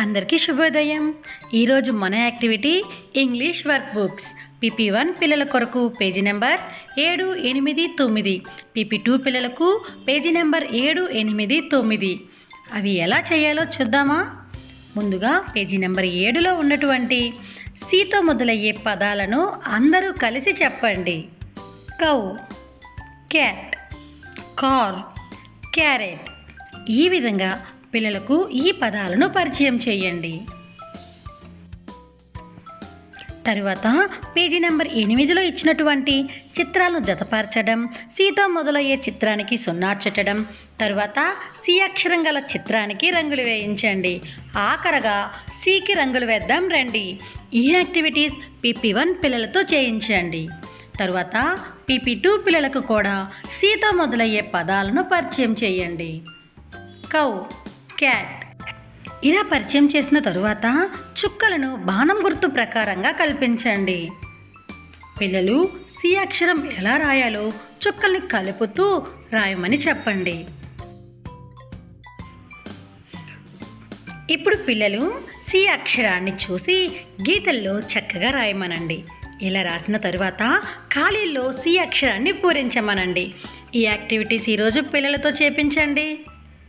అందరికీ శుభోదయం. ఈరోజు మన activity English work books PP one పిల్లల కొరకు పేజీ నెంబర్స్ ఏడు ఎనిమిది తొమ్మిది. పిపి టూ పిల్లలకు పేజీ నెంబర్ ఏడు ఎనిమిది తొమ్మిది. అవి ఎలా చేయాలో చూద్దామా? ముందుగా పేజీ నెంబర్ ఏడులో ఉన్నటువంటి సీతో మొదలయ్యే పదాలను అందరూ కలిసి చెప్పండి. Cow cat car carrot. ఈ విధంగా పిల్లలకు ఈ పదాలను పరిచయం చేయండి. తరువాత పేజీ నెంబర్ ఎనిమిదిలో ఇచ్చినటువంటి చిత్రాలను జతపరచడం సీతో మొదలయ్యే చిత్రానికి సున్నా చుట్టడం తరువాత సి అక్షరం గల చిత్రానికి రంగులు వేయించండి. ఆఖరగా సికి రంగులు వేద్దాం రండి. ఈ యాక్టివిటీస్ పీపీ వన్ పిల్లలతో చేయించండి. తరువాత పీపీ టూ పిల్లలకు కూడా సీతో మొదలయ్యే పదాలను పరిచయం చేయండి. Cow cat. ఇలా పరిచయం చేసిన తరువాత చుక్కలను బాణం గుర్తు ప్రకారంగా కల్పించండి. పిల్లలు సి అక్షరం ఎలా రాయాలో చుక్కల్ని కలుపుతూ రాయమని చెప్పండి. ఇప్పుడు పిల్లలు సి అక్షరాన్ని చూసి గీతల్లో చక్కగా రాయమనండి. ఇలా రాసిన తరువాత ఖాళీల్లో సి అక్షరాన్ని పూరించమనండి. ఈ యాక్టివిటీస్ ఈరోజు పిల్లలతో చేపించండి.